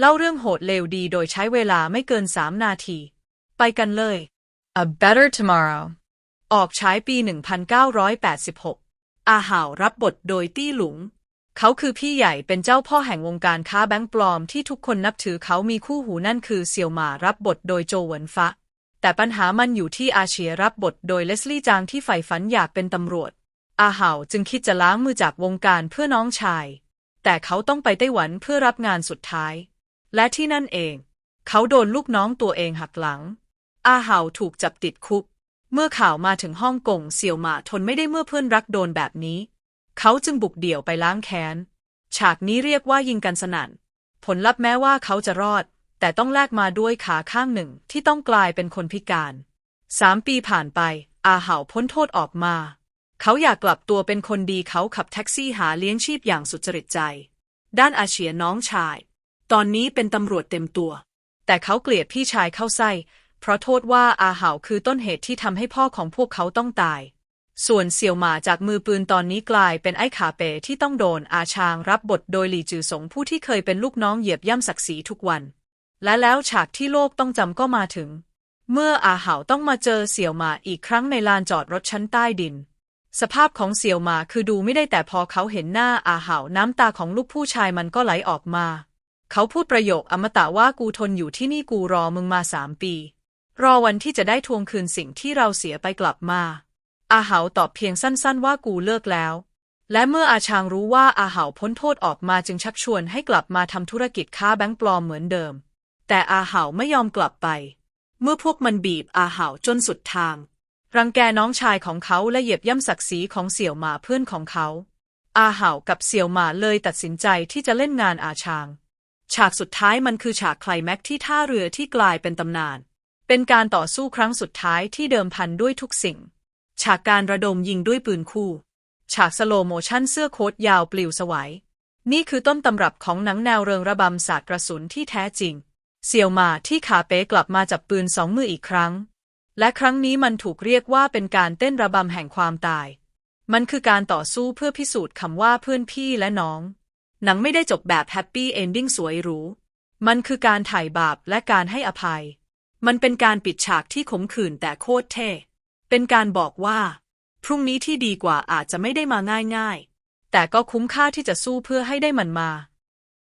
เล่าเรื่องโหดเลวดีโดยใช้เวลาไม่เกินสามนาที ไปกันเลย A Better Tomorrow ออกฉายปี 1986 อาหาวรับบทโดยตี้หลุง เขาคือพี่ใหญ่เป็นเจ้าพ่อแห่งวงการค้าแบงก์ปลอมที่ทุกคนนับถือเขามีคู่หูนั่นคือเซียวหมารับบทโดยโจหวนฟะ แต่ปัญหามันอยู่ที่อาเชียรับบทโดยเลสลี่จางที่ใฝ่ฝันอยากเป็นตำรวจ อาหาวจึงคิดจะล้างมือจากวงการเพื่อน้องชาย แต่เขาต้องไปไต้หวันเพื่อรับงานสุดท้าย และที่นั่นเอง เขาโดนลูกน้องตัวเองหักหลัง อาเหาถูกจับติดคุก เมื่อข่าวมาถึงฮ่องกงเสี่ยวหมาทนไม่ได้เมื่อเพื่อนรักโดนแบบนี้ เขาจึงบุกเดี่ยวไปล้างแค้น ฉากนี้เรียกว่ายิงกันสนั่น ผลลัพธ์แม้ว่าเขาจะรอด แต่ต้องแลกมาด้วยขาข้างหนึ่งที่ต้องกลายเป็นคนพิการสามปีผ่านไป อาเหาพ้นโทษออกมา เขาอยากกลับตัวเป็นคนดีเขาขับแท็กซี่หาเลี้ยงชีพอย่างสุจริตใจ ด้านอาเฉียน้องชาย ตอนนี้เป็นตำรวจเต็มตัว แต่เขาเกลียดพี่ชายเข้าไส้ เพราะโทษว่าอาเหาคือต้นเหตุที่ทำให้พ่อของพวกเขาต้องตาย ส่วนเสี่ยวหมาจากมือปืนตอนนี้กลายเป็นไอ้ขาเป๋ที่ต้องโดนอาชางรับบทโดยหลี่จือสงผู้ที่เคยเป็นลูกน้องเหยียบย่ำศักดิ์ศรีทุกวัน และแล้วฉากที่โลกต้องจำก็มาถึง เมื่ออาเหาต้องมาเจอเสี่ยวหมาอีกครั้งในลานจอดรถชั้นใต้ดินสภาพของเสี่ยวหมาคือดูไม่ได้แต่พอเขาเห็นหน้าอาเหาน้ำตาของลูกผู้ชายมันก็ไหลออกมา เขาพูดประโยคอมตะว่ากูทนอยู่ที่นี่กูรอมึงมาสามปี รอวันที่จะได้ทวงคืนสิ่งที่เราเสียไปกลับมา อาเหาตอบเพียงสั้นๆว่ากูเลิกแล้ว และเมื่ออาชางรู้ว่าอาเหาพ้นโทษออกมาจึงชักชวนให้กลับมาทำธุรกิจค้าแบงก์ปลอมเหมือนเดิม แต่อาเหาไม่ยอมกลับไป เมื่อพวกมันบีบอาเหาจนสุดทาง รังแกน้องชายของเขาและเหยียบย่ำศักดิ์ศรีของเสี่ยวหมาเพื่อนของเขา อาเหากับเสี่ยวหมาเลยตัดสินใจที่จะเล่นงานอาชาง ฉากสุดท้ายมันคือฉากไคลแม็กที่ท่าเรือที่กลายเป็นตำนาน เป็นการต่อสู้ครั้งสุดท้ายที่เดิมพันด้วยทุกสิ่ง ฉากการระดมยิงด้วยปืนคู่ ฉากสโลโมชั่นเสื้อโค้ทยาวปลิวสวัยนี่คือต้นตำรับของหนังแนวเริงระบำศาสตร์กระสุนที่แท้จริงเสี่ยวมาที่ขาเป๊กลับมาจับปืนสองมืออีกครั้ง และครั้งนี้มันถูกเรียกว่าเป็นการเต้นระบำแห่งความตาย มันคือการต่อสู้เพื่อพิสูจน์คำว่าเพื่อนพี่และน้อง หนังไม่ได้จบแบบแฮปปี้เอนดิ้งสวยหรู มันคือการถ่ายบาปและการให้อภัย มันเป็นการปิดฉากที่ขมขื่นแต่โคตรเท่ เป็นการบอกว่า พรุ่งนี้ที่ดีกว่าอาจจะไม่ได้มาง่ายๆ แต่ก็คุ้มค่าที่จะสู้เพื่อให้ได้มันมา